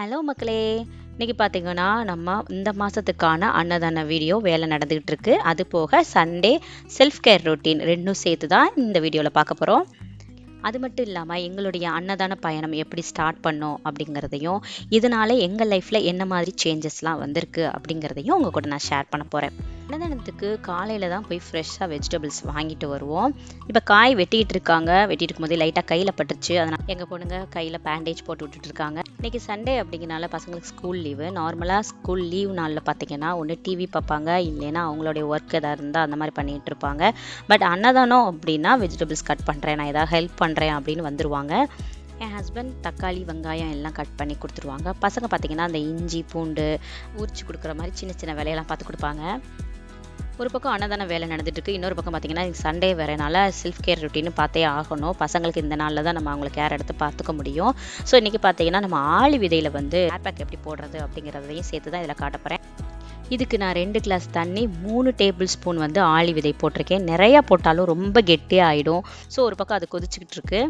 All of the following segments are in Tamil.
ஹலோ மக்களே. இன்னைக்கு பார்த்தீங்கன்னா நம்ம இந்த மாதத்துக்கான அன்னதான வீடியோ வேலை நடந்துக்கிட்டு இருக்கு. அது போக சண்டே செல்ஃப் கேர் ரொட்டீன் ரெண்டும் சேர்த்து தான் இந்த வீடியோவில் பார்க்க போகிறோம் அது மட்டும் இல்லாமல் எங்களுடைய அன்னதான பயணம் எப்படி ஸ்டார்ட் பண்ணோம் அப்படிங்கிறதையும் இதனால எங்கள் லைஃப்பில் என்ன மாதிரி சேஞ்சஸ்லாம் வந்திருக்கு அப்படிங்கிறதையும் உங்கள் கூட நான் ஷேர் பண்ண போகிறேன் அன்னதானத்துக்கு காலையில் தான் போய் ஃப்ரெஷ்ஷாக வெஜிடபிள்ஸ் வாங்கிட்டு வருவோம். இப்போ காய் வெட்டிகிட்டு இருக்காங்க. வெட்டிட்டு இருக்கும்போது லைட்டாக கையில் பட்டுருச்சு அதனால் எங்கள் பொண்ணுங்க கையில் பேண்டேஜ் போட்டு விட்டுட்டு இருக்காங்க. இன்றைக்கி சண்டே அப்படிங்கிறனால பசங்களுக்கு ஸ்கூல் லீவு நார்மலாக ஸ்கூல் லீவ் நாளில் பார்த்தீங்கன்னா ஒன்று டிவி பார்ப்பாங்க. இல்லைன்னா அவங்களுடைய ஒர்க் எதாவது இருந்தால் அந்த மாதிரி பண்ணிகிட்டு இருப்பாங்க. பட் அன்னதானம் அப்படின்னா வெஜிடபிள்ஸ் கட் பண்ணுறேன் நான் ஏதாவது ஹெல்ப் பண்ணுறேன் அப்படின்னு வந்துடுவாங்க என் ஹஸ்பண்ட் தக்காளி வெங்காயம் எல்லாம் கட் பண்ணி கொடுத்துருவாங்க. பசங்க பார்த்தீங்கன்னா அந்த இஞ்சி பூண்டு உரிச்சு கொடுக்குற மாதிரி சின்ன சின்ன வேலையெல்லாம் பார்த்து கொடுப்பாங்க. ஒரு பக்கம் அன்னதான வேலை நடந்துட்டுருக்கு இன்னொரு பக்கம் பார்த்திங்கன்னா சண்டே வரனால செல்ஃப் கேர் ரொட்டீன் பார்த்தே ஆகணும். பசங்களுக்கு இந்த நாளில் தான் நம்ம அவங்களை கேர் எடுத்து பார்த்துக்க முடியும். ஸோ இன்றைக்கி பார்த்தீங்கன்னா நம்ம ஆளி விதையில் வந்து ஹேர் பேக் எப்படி போடுறது அப்படிங்கிறதையும் சேர்த்து தான் இதில் காட்ட போகிறேன் இதுக்கு நான் ரெண்டு கிளாஸ் தண்ணி மூணு டேபிள் ஸ்பூன் வந்து ஆளி விதை போட்டிருக்கேன். நிறையா போட்டாலும் ரொம்ப கெட்டியாக ஆகிடும் ஸோ ஒரு பக்கம் அது கொதிச்சுக்கிட்டு இருக்கு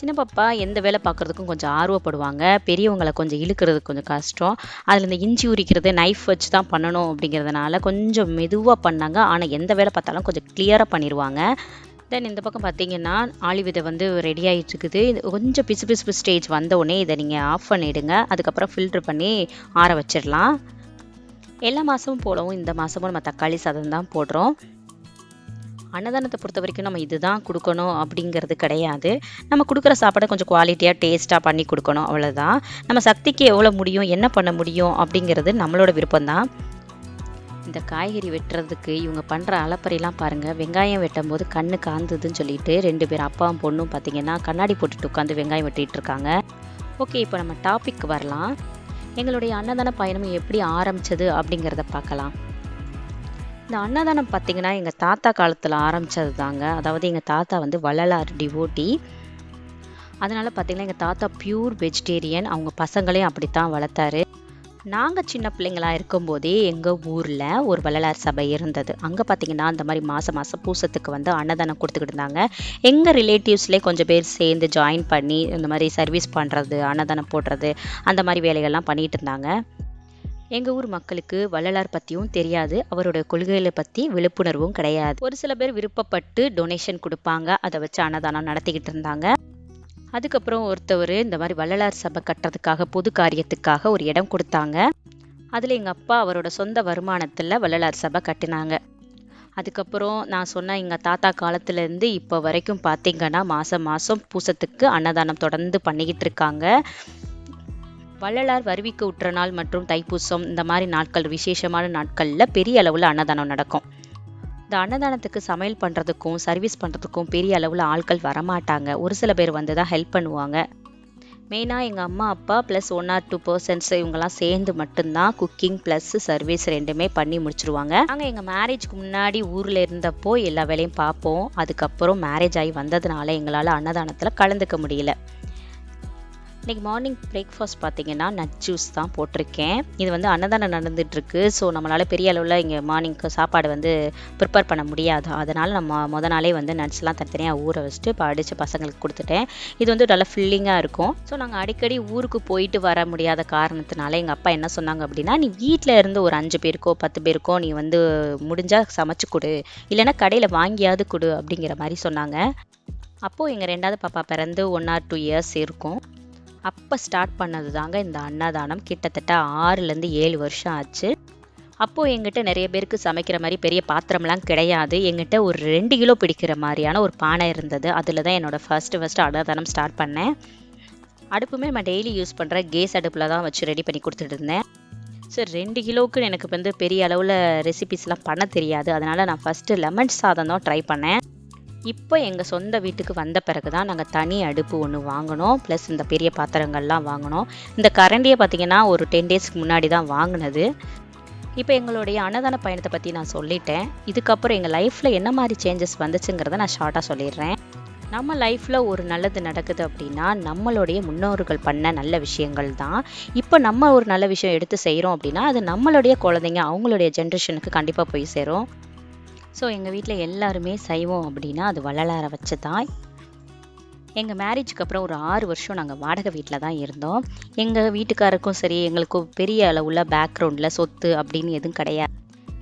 சின்ன பாப்பா எந்த வேலை பார்க்குறதுக்கும் கொஞ்சம் ஆர்வப்படுவாங்க. பெரியவங்களை கொஞ்சம் இழுக்கிறது கொஞ்சம் கஷ்டம். அதில் இந்த இஞ்சி உரிக்கிறது நைஃப் வச்சு தான் பண்ணணும் அப்படிங்கிறதுனால கொஞ்சம் மெதுவாக பண்ணாங்க. ஆனால் எந்த வேலை பார்த்தாலும் கொஞ்சம் கிளியராக பண்ணிடுவாங்க தென் இந்த பக்கம் பார்த்தீங்கன்னா ஆளி விதை வந்து ரெடி ஆகிட்டு இருக்குது இது கொஞ்சம் பிசு பிசு ஸ்டேஜ் வந்த உடனே இதை நீங்கள் ஆஃப் பண்ணிவிடுங்க அதுக்கப்புறம் ஃபில்ட்ரு பண்ணி ஆற வச்சிடலாம். எல்லா மாதமும் போலவும் இந்த மாதமும் நம்ம தக்காளி சாதம் தான் போடுறோம். அன்னதானத்தை பொறுத்த வரைக்கும் நம்ம இதுதான் கொடுக்கணும் அப்படிங்கிறது கிடையாது. நம்ம கொடுக்குற சாப்பாடை கொஞ்சம் குவாலிட்டியாக டேஸ்ட்டாக பண்ணி கொடுக்கணும் அவ்வளோதான் நம்ம சக்திக்கு எவ்வளோ முடியும் என்ன பண்ண முடியும் அப்படிங்கிறது நம்மளோட விருப்பம்தான். இந்த காய்கறி வெட்டுறதுக்கு இவங்க பண்ணுற அலப்பறையெல்லாம் பாருங்கள் வெங்காயம் வெட்டும் போது கண்ணு காந்ததுன்னு சொல்லிட்டு ரெண்டு பேர் அப்பாவும் பொண்ணும் பார்த்தீங்கன்னா கண்ணாடி போட்டுட்டு உட்காந்து வெங்காயம் வெட்டிகிட்டு இருக்காங்க. ஓகே இப்போ நம்ம டாபிக் வரலாம். எங்களுடைய அன்னதான பயணம் எப்படி ஆரம்பிச்சது அப்படிங்கிறத பார்க்கலாம். இந்த அன்னதானம் பார்த்தீங்கன்னா எங்கள் தாத்தா காலத்தில் ஆரம்பித்தது தாங்க அதாவது எங்கள் தாத்தா வந்து வள்ளலார் டிவோட்டி அதனால் பார்த்தீங்கன்னா எங்கள் தாத்தா பியூர் வெஜிடேரியன் அவங்க பசங்களையும் அப்படித்தான் வளர்த்தாரு. நாங்கள் சின்ன பிள்ளைங்களாக இருக்கும்போதே எங்கள் ஊரில் ஒரு வள்ளலார் சபை இருந்தது. அங்கே பார்த்தீங்கன்னா அந்த மாதிரி மாதம் மாதம் பூசத்துக்கு வந்து அன்னதானம் கொடுத்துக்கிட்டு இருந்தாங்க. எங்கள் ரிலேட்டிவ்ஸ்லேயே கொஞ்சம் பேர் சேர்ந்து ஜாயின் பண்ணி இந்த மாதிரி சர்வீஸ் பண்ணுறது அன்னதானம் போடுறது அந்த மாதிரி வேலைகள்லாம் பண்ணிகிட்டு இருந்தாங்க. எங்கள் ஊர் மக்களுக்கு வள்ளலார் பற்றியும் தெரியாது. அவருடைய கொள்கைகளை பற்றி விழிப்புணர்வும் கிடையாது. ஒரு சில பேர் விருப்பப்பட்டு டொனேஷன் கொடுப்பாங்க. அதை வச்சு அன்னதானம் நடத்திக்கிட்டு இருந்தாங்க. அதுக்கப்புறம் ஒருத்தவர் இந்த மாதிரி வள்ளலார் சபை கட்டுறதுக்காக பொது காரியத்துக்காக ஒரு இடம் கொடுத்தாங்க. அதில் எங்கள் அப்பா அவரோட சொந்த வருமானத்தில் வள்ளலார் சபை கட்டினாங்க. அதுக்கப்புறம் நான் சொன்ன எங்கள் தாத்தா காலத்துலேருந்து இப்போ வரைக்கும் பார்த்தீங்கன்னா மாதம் மாதம் பூசத்துக்கு அன்னதானம் தொடர்ந்து பண்ணிக்கிட்டு இருக்காங்க. வள்ளலார் வருவிக்கு உற்ற நாள் மற்றும் தைப்பூசம் இந்த மாதிரி நாட்கள் விசேஷமான நாட்களில் பெரிய அளவில் அன்னதானம் நடக்கும். இந்த அன்னதானத்துக்கு சமையல் பண்ணுறதுக்கும் சர்வீஸ் பண்ணுறதுக்கும் பெரிய அளவில் ஆட்கள் வரமாட்டாங்க. ஒரு சில பேர் வந்து தான் ஹெல்ப் பண்ணுவாங்க. மெயினாக எங்கள் அம்மா அப்பா plus one or two persons இவங்கெல்லாம் சேர்ந்து மட்டும்தான் குக்கிங் ப்ளஸ் சர்வீஸ் ரெண்டுமே பண்ணி முடிச்சிருவாங்க. நாங்கள் எங்கள் மேரேஜ்க்கு முன்னாடி ஊரில் இருந்தப்போ எல்லா வேலையும் பார்ப்போம். அதுக்கப்புறம் மேரேஜ் ஆகி வந்ததுனால எங்களால் அன்னதானத்தில் கலந்துக்க முடியல. இன்றைக்கி மார்னிங் பிரேக்ஃபாஸ்ட் பார்த்தீங்கன்னா நட் ஜூஸ் தான் போட்டிருக்கேன். இது வந்து அன்னதானம் நடந்துகிட்ருக்கு ஸோ நம்மளால் பெரிய அளவில் இங்கே மார்னிங்க்கு சாப்பாடு வந்து ப்ரிப்பேர் பண்ண முடியாது. அதனால் நம்ம முத நாளே வந்து நட்ஸ்லாம் தனித்தனியாக ஊற வச்சுட்டு படித்து பசங்களுக்கு கொடுத்துட்டேன். இது வந்து நல்லா ஃபில்லிங்காக இருக்கும். ஸோ நாங்கள் அடிக்கடி ஊருக்கு போயிட்டு வர முடியாத காரணத்தினால எங்கள் அப்பா என்ன சொன்னாங்க அப்படின்னா நீ வீட்டில் இருந்து ஒரு அஞ்சு பேருக்கோ பத்து பேருக்கோ நீ வந்து முடிஞ்சால் சமைச்சு கொடு. இல்லைன்னா கடையில் வாங்கியாவது கொடு. அப்படிங்கிற மாதிரி சொன்னாங்க. அப்போது எங்கள் ரெண்டாவது பாப்பா பிறந்து ஒன் ஆர் டூ இயர்ஸ் இருக்கும். அப்போ ஸ்டார்ட் பண்ணது தாங்க இந்த அன்னதானம். கிட்டத்தட்ட ஆறுலேருந்து ஏழு வருஷம் ஆச்சு. அப்போது எங்கிட்ட நிறைய பேருக்கு சமைக்கிற மாதிரி பெரிய பாத்திரம்லாம் கிடையாது. எங்கிட்ட ஒரு ரெண்டு கிலோ பிடிக்கிற மாதிரியான ஒரு பானை இருந்தது. அதில் தான் என்னோடய ஃபஸ்ட்டு ஃபஸ்ட்டு அன்னதானம் ஸ்டார்ட் பண்ணேன். அடுப்புமே நான் டெய்லி யூஸ் பண்ணுற கேஸ் அடுப்பில் தான் வச்சு ரெடி பண்ணி கொடுத்துட்டு இருந்தேன். சார் ரெண்டு கிலோவுக்கு எனக்கு வந்து பெரிய அளவில் ரெசிபிஸ்லாம் பண்ண தெரியாது. அதனால் நான் ஃபஸ்ட்டு லெமன் சாதம் தான் ட்ரை பண்ணேன். இப்போ எங்கள் சொந்த வீட்டுக்கு வந்த பிறகு தான் நாங்கள் தனி அடுப்பு ஒன்று வாங்கினோம். ப்ளஸ் இந்த பெரிய பாத்திரங்கள்லாம் வாங்கினோம். இந்த கரண்டியை பார்த்திங்கன்னா ஒரு டென் டேஸ்க்கு முன்னாடி தான் வாங்கினது. இப்போ எங்களுடைய அன்னதான பயணத்தை பற்றி நான் சொல்லிட்டேன். இதுக்கப்புறம் எங்கள் லைஃப்பில் என்ன மாதிரி சேஞ்சஸ் வந்துச்சுங்கிறத நான் ஷார்ட்டாக சொல்லிடுறேன். நம்ம லைஃப்பில் ஒரு நல்லது நடக்குது அப்படின்னா நம்மளுடைய முன்னோர்கள் பண்ண நல்ல விஷயங்கள் தான். இப்போ நம்ம ஒரு நல்ல விஷயம் எடுத்து செய்கிறோம் அப்படின்னா அது நம்மளுடைய குழந்தைங்க அவங்களுடைய ஜென்ரேஷனுக்கு கண்டிப்பாக போய் சேரும். ஸோ எங்கள் வீட்டில் எல்லாருமே சைவம் அப்படின்னா அது வள்ளலாரை வச்சு தான் எங்கள் மேரேஜுக்கு அப்புறம் ஒரு ஆறு வருஷம் நாங்கள் வாடகை வீட்டில் தான் இருந்தோம். எங்கள் வீட்டுக்காருக்கும் சரி எங்களுக்கும் பெரிய அளவுள்ள பேக்ரவுண்டில் சொத்து அப்படின்னு எதுவும் கிடையாது.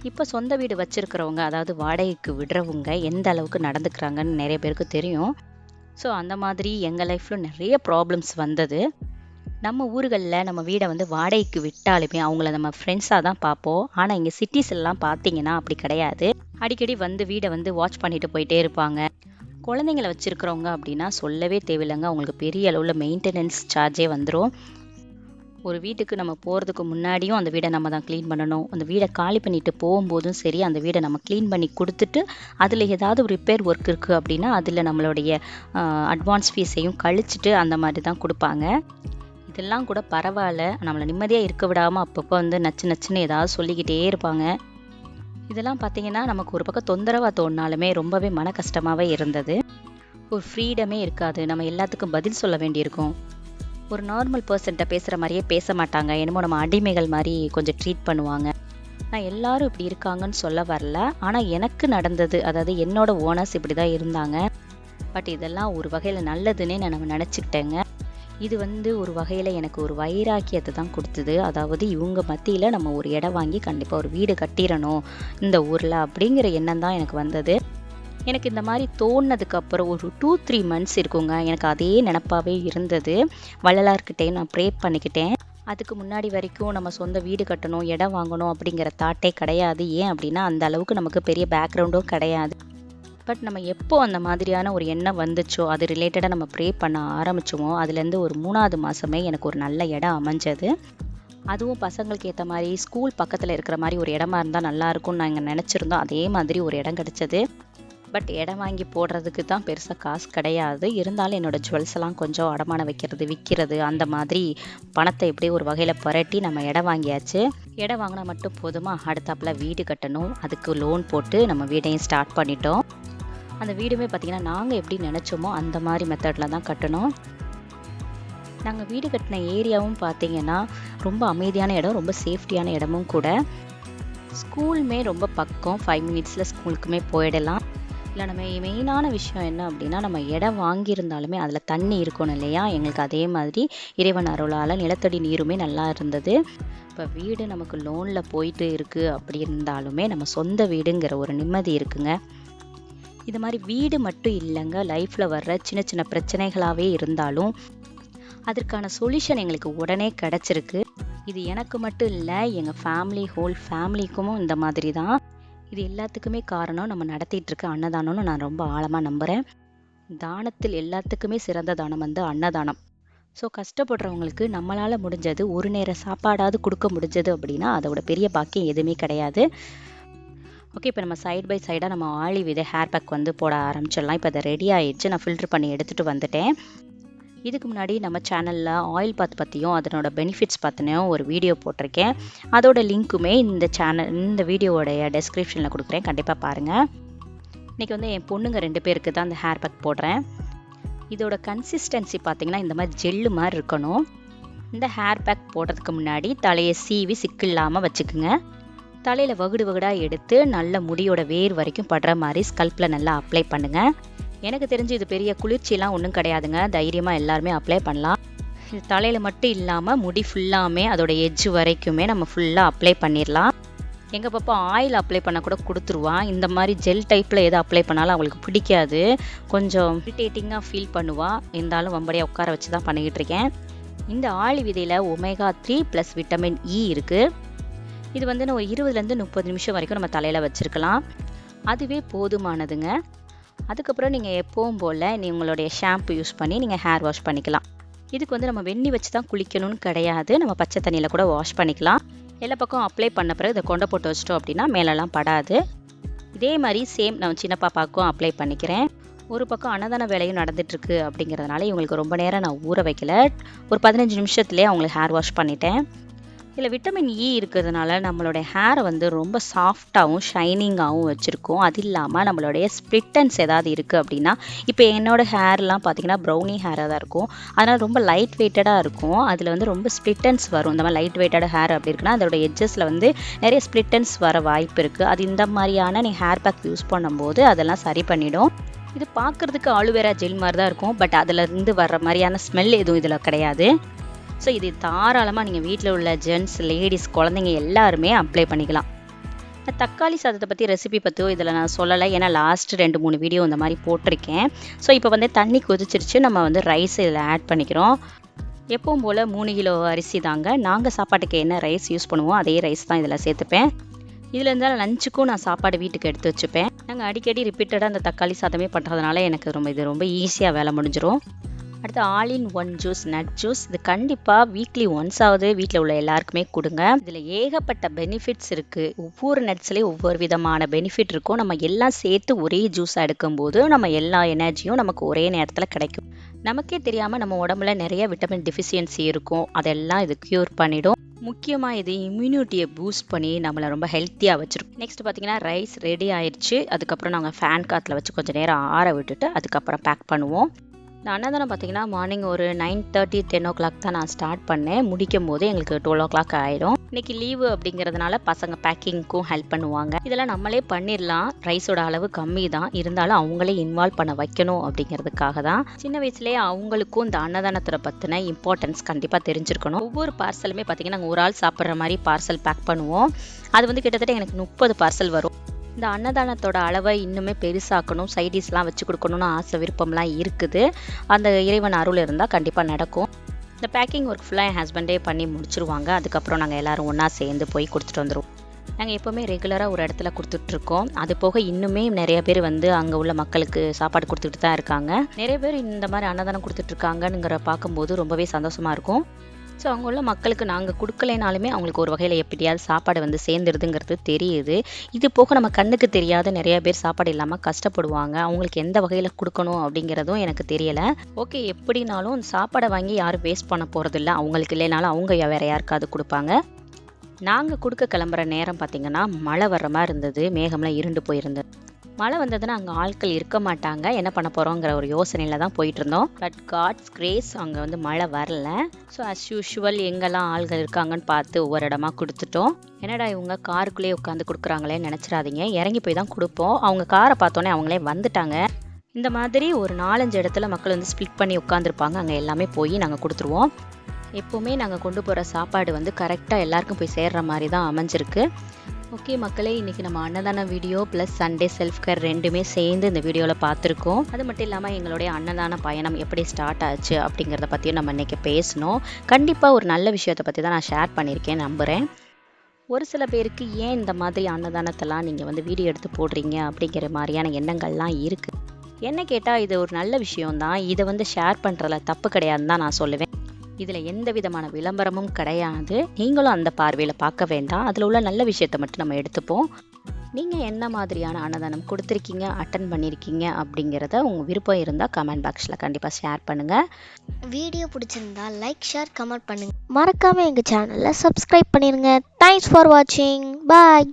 இப்போ சொந்த வீடு வச்சுருக்கிறவங்க அதாவது வாடகைக்கு விடுறவங்க எந்த அளவுக்கு நடந்துக்கிறாங்கன்னு நிறைய பேருக்கு தெரியும். ஸோ அந்த மாதிரி எங்கள் லைஃப்பில் நிறைய ப்ராப்ளம்ஸ் வந்தது. நம்ம ஊர்களில் நம்ம வீடை வந்து வாடகைக்கு விட்டாலுமே அவங்கள நம்ம ஃப்ரெண்ட்ஸாக தான் பார்ப்போம். ஆனால் இங்கே சிட்டிஸ் எல்லாம் பார்த்தீங்கன்னா அப்படி கிடையாது. அடிக்கடி வந்து வீடை வந்து வாட்ச் பண்ணிட்டு போயிட்டே இருப்பாங்க. குழந்தைங்கள வச்சுருக்கிறவங்க அப்படின்னா சொல்லவே தேவையில்லைங்க. அவங்களுக்கு பெரிய அளவில் மெயின்டெனன்ஸ் சார்ஜே வந்துடும் ஒரு வீட்டுக்கு நம்ம போகிறதுக்கு முன்னாடியும் அந்த வீடை நம்ம தான் க்ளீன் பண்ணணும். அந்த வீடை காலி பண்ணிட்டு போகும்போதும் சரி அந்த வீடை நம்ம க்ளீன் பண்ணி கொடுத்துட்டு அதில் ஏதாவது ரிப்பேர் ஒர்க் இருக்குது அப்படின்னா அதில் நம்மளுடைய அட்வான்ஸ் ஃபீஸையும் கழிச்சிட்டு அந்த மாதிரி தான் கொடுப்பாங்க. இதெல்லாம் கூட பரவாயில்ல. நம்மளை நிம்மதியாக இருக்க விடாமல் அப்பப்போ வந்து நச்சு நச்சுன்னு ஏதாவது சொல்லிக்கிட்டே இருப்பாங்க. இதெல்லாம் பார்த்தீங்கன்னா நமக்கு ஒரு பக்கம் தொந்தரவாக தோணினாலுமே ரொம்பவே மன கஷ்டமாகவே இருந்தது. ஒரு ஃப்ரீடமே இருக்காது. நம்ம எல்லாத்துக்கும் பதில் சொல்ல வேண்டியிருக்கும். ஒரு நார்மல் பர்சன்ட்ட பேசுகிற மாதிரியே பேச மாட்டாங்க. என்னமோ நம்ம அடிமைகள் மாதிரி கொஞ்சம் ட்ரீட் பண்ணுவாங்க. நான் எல்லாரும் இப்படி இருக்காங்கன்னு சொல்ல வரல. ஆனால் எனக்கு நடந்தது அதாவது என்னோட ஓனர்ஸ் இப்படி தான் இருந்தாங்க. பட் இதெல்லாம் ஒரு வகையில் நல்லதுன்னே நான் நம்ம நினச்சிக்கிட்டேங்க. இது வந்து ஒரு வகையில் எனக்கு ஒரு வைராக்கியத்தை தான் கொடுத்தது. அதாவது இவங்க மத்தியில் நம்ம ஒரு இடம் வாங்கி கண்டிப்பாக ஒரு வீடு கட்டிடணும். இந்த ஊரில் அப்படிங்கிற எண்ணம் தான் எனக்கு வந்தது. எனக்கு இந்த மாதிரி தோணுனதுக்கப்புறம் ஒரு டூ த்ரீ மந்த்ஸ் இருக்குங்க. எனக்கு அதே நினப்பாகவே இருந்தது. வள்ளலார்கிட்டே நான் ப்ரே பண்ணிக்கிட்டேன். அதுக்கு முன்னாடி வரைக்கும் நம்ம சொந்த வீடு கட்டணும் இடம் வாங்கணும் அப்படிங்கிற தாட்டே கிடையாது. ஏன் அப்படின்னா அந்த அளவுக்கு நமக்கு பெரிய பேக்ரவுண்டும் கிடையாது. பட் நம்ம எப்போ அந்த மாதிரியான ஒரு எண்ணம் வந்துச்சோ அது ரிலேட்டடாக நம்ம ப்ரே பண்ண ஆரம்பிச்சோமோ அதுலேருந்து ஒரு மூணாவது மாதமே எனக்கு ஒரு நல்ல இடம் அமைஞ்சது. அதுவும் பசங்களுக்கு ஏற்ற மாதிரி ஸ்கூல் பக்கத்தில் இருக்கிற மாதிரி ஒரு இடமா இருந்தால் நல்லாயிருக்கும்னு நாங்கள் நினச்சிருந்தோம். அதே மாதிரி ஒரு இடம் கிடச்சிது. பட் இடம் வாங்கி போடுறதுக்கு தான் பெருசாக காசு கிடையாது. இருந்தாலும் என்னோடய ஜுவல்ஸ் எல்லாம் கொஞ்சம் அடமானம் வைக்கிறது விற்கிறது அந்த மாதிரி பணத்தை எப்படி ஒரு வகையில் புரட்டி நம்ம இடம் வாங்கியாச்சு. இடம் வாங்கினா மட்டும் போதுமா? அடுத்தாப்புல வீடு கட்டணும். அதுக்கு லோன் போட்டு நம்ம வீடையும் ஸ்டார்ட் பண்ணிட்டோம். அந்த வீடுமே பார்த்திங்கன்னா நாங்கள் எப்படி நினச்சோமோ அந்த மாதிரி மெத்தடில் தான் கட்டணும். நாங்கள் வீடு கட்டின ஏரியாவும் பார்த்தீங்கன்னா ரொம்ப அமைதியான இடம் ரொம்ப சேஃப்டியான இடமும் கூட. ஸ்கூலுமே ரொம்ப பக்கம் ஃபைவ் மினிட்ஸில் ஸ்கூலுக்குமே போயிடலாம். இல்லை நம்ம மெயினான விஷயம் என்ன அப்படின்னா நம்ம இடம் வாங்கியிருந்தாலுமே அதில் தண்ணி இருக்கணும் இல்லையா? எங்களுக்கு அதே மாதிரி இறைவன் அருளால் நிலத்தடி நீருமே நல்லா இருந்தது. இப்போ வீடு நமக்கு லோனில் போயிட்டு இருக்குது அப்படி இருந்தாலுமே நம்ம சொந்த வீடுங்கிற ஒரு நிம்மதி இருக்குங்க. இது மாதிரி வீடு மட்டும் இல்லைங்க. லைஃப்பில் வர்ற சின்ன சின்ன பிரச்சனைகளாகவே இருந்தாலும் அதற்கான சொல்யூஷன் எங்களுக்கு உடனே கிடச்சிருக்கு. இது எனக்கு மட்டும் இல்லை எங்கள் ஃபேமிலி ஹோல் ஃபேமிலிக்கும் இந்த மாதிரி தான். இது எல்லாத்துக்குமே காரணம் நம்ம நடத்திட்டு இருக்க அன்னதானம்னு நான் ரொம்ப ஆழமாக நம்புகிறேன் தானத்தில் எல்லாத்துக்குமே சிறந்த தானம் வந்து அன்னதானம். ஸோ கஷ்டப்படுறவங்களுக்கு நம்மளால் முடிஞ்சது ஒரு நேர சாப்பாடாவது கொடுக்க முடிஞ்சது அப்படின்னா அதோட பெரிய பாக்கியம் எதுவுமே கிடையாது. ஓகே இப்போ நம்ம சைட் பை சைடாக நம்ம ஆளி விதை ஹேர் பேக் வந்து போட ஆரம்பிச்சிடலாம். இப்போ அதை ரெடி ஆகிடுச்சு நான் ஃபில்டர் பண்ணி எடுத்துகிட்டு வந்துட்டேன். இதுக்கு முன்னாடி நம்ம சேனலில் ஆயில் பாத் பற்றியும் அதனோட பெனிஃபிட்ஸ் பற்றினையும் ஒரு வீடியோ போட்டிருக்கேன். அதோட லிங்க்குமே இந்த சேனல் இந்த வீடியோவோடைய டெஸ்கிரிப்ஷனில் கொடுக்குறேன். கண்டிப்பாக பாருங்கள் இன்றைக்கி வந்து என் பொண்ணுங்க ரெண்டு பேருக்கு தான் அந்த ஹேர் பேக் போடுறேன். இதோட கன்சிஸ்டன்சி பார்த்திங்கன்னா இந்த மாதிரி ஜெல்லு மாதிரி இருக்கணும். இந்த ஹேர் பேக் போடுறதுக்கு முன்னாடி தலையை சீவி சிக்கு இல்லாமல் வச்சுக்குங்க. தலையில் வகுடு வகுடாக எடுத்து நல்ல முடியோட வேர் வரைக்கும் படுற மாதிரி ஸ்கல்ப்பில் நல்லா அப்ளை பண்ணுங்கள் எனக்கு தெரிஞ்சு இது பெரிய குளிர்ச்சியெலாம் ஒன்றும் கிடையாதுங்க. தைரியமாக எல்லாருமே அப்ளை பண்ணலாம். இது தலையில் மட்டும் இல்லாமல் முடி ஃபுல்லாமே அதோட எஜ் வரைக்குமே நம்ம ஃபுல்லாக அப்ளை பண்ணிடலாம் எங்கள் பாப்பா ஆயில் அப்ளை பண்ண கூட கொடுத்துருவான் இந்த மாதிரி ஜெல் டைப்பில் எது அப்ளை பண்ணாலும் அவளுக்கு பிடிக்காது. கொஞ்சம் இரிட்டேட்டிங்காக ஃபீல் பண்ணுவாள் இருந்தாலும் வம்படியாக உட்கார வச்சு தான் பண்ணிக்கிட்டு இருக்கேன். இந்த ஆளி விதையில் omega three plus vitamin E இருக்குது இது வந்து நம்ம இருபதுலேருந்து முப்பது நிமிஷம் வரைக்கும் நம்ம தலையில் வச்சுருக்கலாம். அதுவே போதுமானதுங்க. அதுக்கப்புறம் நீங்கள் எப்பவும் போல் நீ உங்களுடைய ஷாம்பு யூஸ் பண்ணி நீங்கள் ஹேர் வாஷ் பண்ணிக்கலாம். இதுக்கு வந்து நம்ம வெந்நி வச்சு தான் குளிக்கணும்னு கிடையாது. நம்ம பச்சை தண்ணியில் கூட வாஷ் பண்ணிக்கலாம். எல்லா பக்கம் அப்ளை பண்ண பிறகு இதை கொண்டை போட்டு வச்சிட்டோம் அப்படின்னா மேலெல்லாம் படாது. இதே மாதிரி சேம் நான் சின்ன பாப்பாவுக்கும் அப்ளை பண்ணிக்கிறேன். ஒரு பக்கம் அன்னதான வேலையும் நடந்துட்டுருக்கு அப்படிங்கிறதுனால இவங்களுக்கு ரொம்ப நேரம் நான் ஊற வைக்கல. ஒரு பதினஞ்சு நிமிஷத்துலேயே அவங்களுக்கு ஹேர் வாஷ் பண்ணிட்டேன். இதில் விட்டமின் இ இருக்கிறதுனால நம்மளுடைய ஹேரை வந்து ரொம்ப சாஃப்டாகவும் ஷைனிங்காகவும் வச்சுருக்கோம். அது இல்லாமல் நம்மளுடைய ஸ்ப்ளிட்டன்ஸ் ஏதாவது இருக்குது அப்படின்னா இப்போ என்னோடய ஹேர்லாம் பார்த்திங்கன்னா ப்ரௌனி ஹேராக தான் இருக்கும். அதனால் ரொம்ப லைட் வெயிட்டடாக இருக்கும். அதில் வந்து ரொம்ப ஸ்ப்ளிட்டன்ஸ் வரும். இந்த மாதிரி லைட் வெயிட்டட் ஹேர் அப்படி இருக்குன்னா அதோட எட்ஜஸில் வந்து நிறைய ஸ்ப்ளிட்டன்ஸ் வர வாய்ப்பு இருக்குது அது இந்த மாதிரியான நீ ஹேர் பேக் யூஸ் பண்ணும்போது அதெல்லாம் சரி பண்ணிடும். இது பார்க்குறதுக்கு ஆலுவேரா ஜெல் மாதிரி தான் இருக்கும். பட் அதில் இருந்து வர்ற மாதிரியான ஸ்மெல் எதுவும் இதில் கிடையாது. ஸோ இது தாராளமாக நீங்கள் வீட்டில் உள்ள ஜென்ட்ஸ் லேடிஸ் குழந்தைங்க எல்லாருமே அப்ளை பண்ணிக்கலாம். தக்காளி சாதத்தை பற்றி ரெசிபி பற்றியோ இதில் நான் சொல்லலை. ஏன்னா லாஸ்ட் ரெண்டு மூணு வீடியோ இந்த மாதிரி போட்டிருக்கேன். ஸோ இப்போ வந்து தண்ணி கொதிச்சிருச்சு. நம்ம வந்து ரைஸ் இதில் ஆட் பண்ணிக்கிறோம். எப்பவும் போல் மூணு கிலோ அரிசி தாங்க. நாங்கள் சாப்பாட்டுக்கு என்ன ரைஸ் யூஸ் பண்ணுவோம் அதே ரைஸ் தான் இதில் சேர்த்துப்பேன். இதில் இருந்தால் லஞ்சுக்கும் நான் சாப்பாடு வீட்டுக்கு எடுத்து வச்சுப்பேன். நாங்கள் அடிக்கடி ரிப்பீட்டடாக அந்த தக்காளி சாதமே பண்ணுறதுனால எனக்கு ரொம்ப இது ரொம்ப ஈஸியாக வேலை முடிஞ்சிடும் அடுத்து all in one juice nut juice. இது கண்டிப்பாக வீக்லி ஒன்ஸ் ஆகுது வீட்டில் உள்ள எல்லாருக்குமே கொடுங்க. இதில் ஏகப்பட்ட பெனிஃபிட்ஸ் இருக்குது ஒவ்வொரு நட்ஸ்லேயும் ஒவ்வொரு விதமான பெனிஃபிட் இருக்கும். நம்ம எல்லாம் சேர்த்து ஒரே ஜூஸாக எடுக்கும்போது நம்ம எல்லா எனர்ஜியும் நமக்கு ஒரே நேரத்தில் கிடைக்கும். நமக்கே தெரியாமல் நம்ம உடம்புல நிறைய விட்டமின் டெஃபிஷியன்சி இருக்கும். அதெல்லாம் இது க்யூர் பண்ணிடும். முக்கியமாக இது இம்யூனிட்டியை பூஸ்ட் பண்ணி நம்மளை ரொம்ப ஹெல்த்தியாக வச்சுருக்கும். நெக்ஸ்ட் பார்த்தீங்கன்னா ரைஸ் ரெடி ஆயிடுச்சு அதுக்கப்புறம் நாங்கள் ஃபேன் காற்றுல வச்சு கொஞ்சம் நேரம் ஆற விட்டுட்டு அதுக்கப்புறம் பேக் பண்ணுவோம். இந்த அன்னதானம் பார்த்தீங்கன்னா மார்னிங் ஒரு nine thirty ten o'clock தான் நான் ஸ்டார்ட் பண்ணேன். முடிக்கும் போது எங்களுக்கு டுவெல் ஓ கிளாக் ஆயிடும் இன்னைக்கு லீவு அப்படிங்கிறதுனால பசங்க பேக்கிங்க்கும் ஹெல்ப் பண்ணுவாங்க. இதெல்லாம் நம்மளே பண்ணிடலாம் ரைஸோட அளவு கம்மி தான். இருந்தாலும் அவங்களே இன்வால்வ் பண்ண வைக்கணும் அப்படிங்கிறதுக்காக தான். சின்ன வயசுலேயே அவங்களுக்கும் இந்த அன்னதானத்தை பற்றின இம்பார்ட்டன்ஸ் கண்டிப்பாக தெரிஞ்சிருக்கணும். ஒவ்வொரு பார்சலுமே பார்த்தீங்கன்னா நாங்கள் ஒரு ஆள் சாப்பிட்ற மாதிரி பார்சல் பேக் பண்ணுவோம். அது வந்து கிட்டத்தட்ட எனக்கு முப்பது பார்சல் வரும். இந்த அன்னதானத்தோட அளவை இன்னுமே பெருசாக்கணும் சைடிஷ்லாம் வச்சு கொடுக்கணும்னு ஆசை விருப்பம்லாம் இருக்குது. அந்த இறைவன் அருள் இருந்தால் கண்டிப்பாக நடக்கும். இந்த பேக்கிங் ஒர்க் ஃபுல்லாக என் ஹஸ்பண்டே பண்ணி முடிச்சிருவாங்க. அதுக்கப்புறம் நாங்கள் எல்லோரும் ஒன்றா சேர்ந்து போய் கொடுத்துட்டு வந்துடுவோம் நாங்கள் எப்போவுமே ரெகுலராக ஒரு இடத்துல கொடுத்துட்ருக்கோம். அது போக இன்னுமே நிறைய பேர் வந்து அங்கே உள்ள மக்களுக்கு சாப்பாடு கொடுத்துட்டு தான் இருக்காங்க. நிறைய பேர் இந்த மாதிரி அன்னதானம் கொடுத்துட்ருக்காங்கங்கிற பார்க்கும்போது ரொம்பவே சந்தோஷமாக இருக்கும். ஸோ அவங்க உள்ள மக்களுக்கு நாங்கள் கொடுக்கலைனாலுமே அவங்களுக்கு ஒரு வகையில் எப்படியாவது சாப்பாடு வந்து சேர்ந்துடுதுங்கிறது தெரியுது. இது போக நம்ம கண்ணுக்கு தெரியாத நிறைய பேர் சாப்பாடு இல்லாமல் கஷ்டப்படுவாங்க. அவங்களுக்கு எந்த வகையில் கொடுக்கணும் அப்படிங்கிறதும் எனக்கு தெரியலை. ஓகே எப்படினாலும் சாப்பாடை வாங்கி யாரும் வேஸ்ட் பண்ண போகிறதில்ல அவங்களுக்கு இல்லைனாலும் அவங்க வேற யாருக்காவது கொடுப்பாங்க. நாங்கள் கொடுக்க கிளம்புற நேரம் பார்த்திங்கன்னா மழை வர்ற மாதிரி இருந்தது. மேகம்லாம் இருண்டு போயிருந்தது. மழை வந்ததுன்னா அங்கே ஆட்கள் இருக்க மாட்டாங்க. என்ன பண்ண போகிறோங்கிற ஒரு யோசனையில் தான் போயிட்டு இருந்தோம் பட் காட்ஸ் கிரேஸ் அங்கே வந்து மழை வரல. ஸோ அஸ் யூஷுவல் எங்கெல்லாம் ஆள்கள் இருக்காங்கன்னு பார்த்து ஒவ்வொரு இடமா கொடுத்துட்டோம். என்னடா இவங்க காருக்குள்ளேயே உட்காந்து கொடுக்குறாங்களே நினச்சிடாதீங்க. இறங்கி போய் தான் கொடுப்போம். அவங்க காரை பார்த்தோன்னே அவங்களே வந்துட்டாங்க. இந்த மாதிரி ஒரு நாலஞ்சு இடத்துல மக்கள் வந்து ஸ்ப்ளிட் பண்ணி உட்காந்துருப்பாங்க அங்கே எல்லாமே போய் நாங்கள் கொடுத்துருவோம். எப்போவுமே நாங்கள் கொண்டு போகிற சாப்பாடு வந்து கரெக்டாக எல்லாருக்கும் போய் சேர்ற மாதிரி தான் அமைஞ்சிருக்கு. ஓகே மக்களே இன்றைக்கி நம்ம அன்னதான video plus Sunday self care ரெண்டுமே சேர்ந்து இந்த வீடியோவில் பார்த்துருக்கோம். அது மட்டும் இல்லாமல் எங்களுடைய அன்னதான பயணம் எப்படி ஸ்டார்ட் ஆச்சு அப்படிங்கிறத பற்றியும் நம்ம இன்றைக்கி பேசணும். கண்டிப்பாக ஒரு நல்ல விஷயத்தை பற்றி தான் நான் ஷேர் பண்ணியிருக்கேன் நம்புகிறேன் ஒரு சில பேருக்கு ஏன் இந்த மாதிரி அன்னதானத்தெல்லாம் நீங்கள் வந்து வீடியோ எடுத்து போடுறீங்க அப்படிங்கிற மாதிரியான எண்ணங்கள்லாம் இருக்குது என்ன கேட்டால் இது ஒரு நல்ல விஷயம்தான். இதை வந்து ஷேர் பண்ணுறதுல தப்பு கிடையாதுன்னு தான் நான் சொல்லுவேன். இதில் எந்த விதமான விளம்பரமும் கிடையாது. நீங்களும் அந்த பார்வையில் பார்க்க வேண்டாம். அதில் உள்ள நல்ல விஷயத்தை மட்டும் நம்ம எடுத்துப்போம். நீங்கள் என்ன மாதிரியான அன்னதானம் கொடுத்துருக்கீங்க அட்டன் பண்ணியிருக்கீங்க அப்படிங்கிறத உங்கள் விருப்பம் இருந்தால் கமெண்ட் பாக்ஸில் கண்டிப்பாக ஷேர் பண்ணுங்கள் வீடியோ பிடிச்சிருந்தா லைக் ஷேர் கமெண்ட் பண்ணுங்கள் மறக்காமல் எங்கள் சேனலை சப்ஸ்கிரைப் பண்ணிருங்க. தேங்க்ஸ் ஃபார் வாட்சிங் பாய்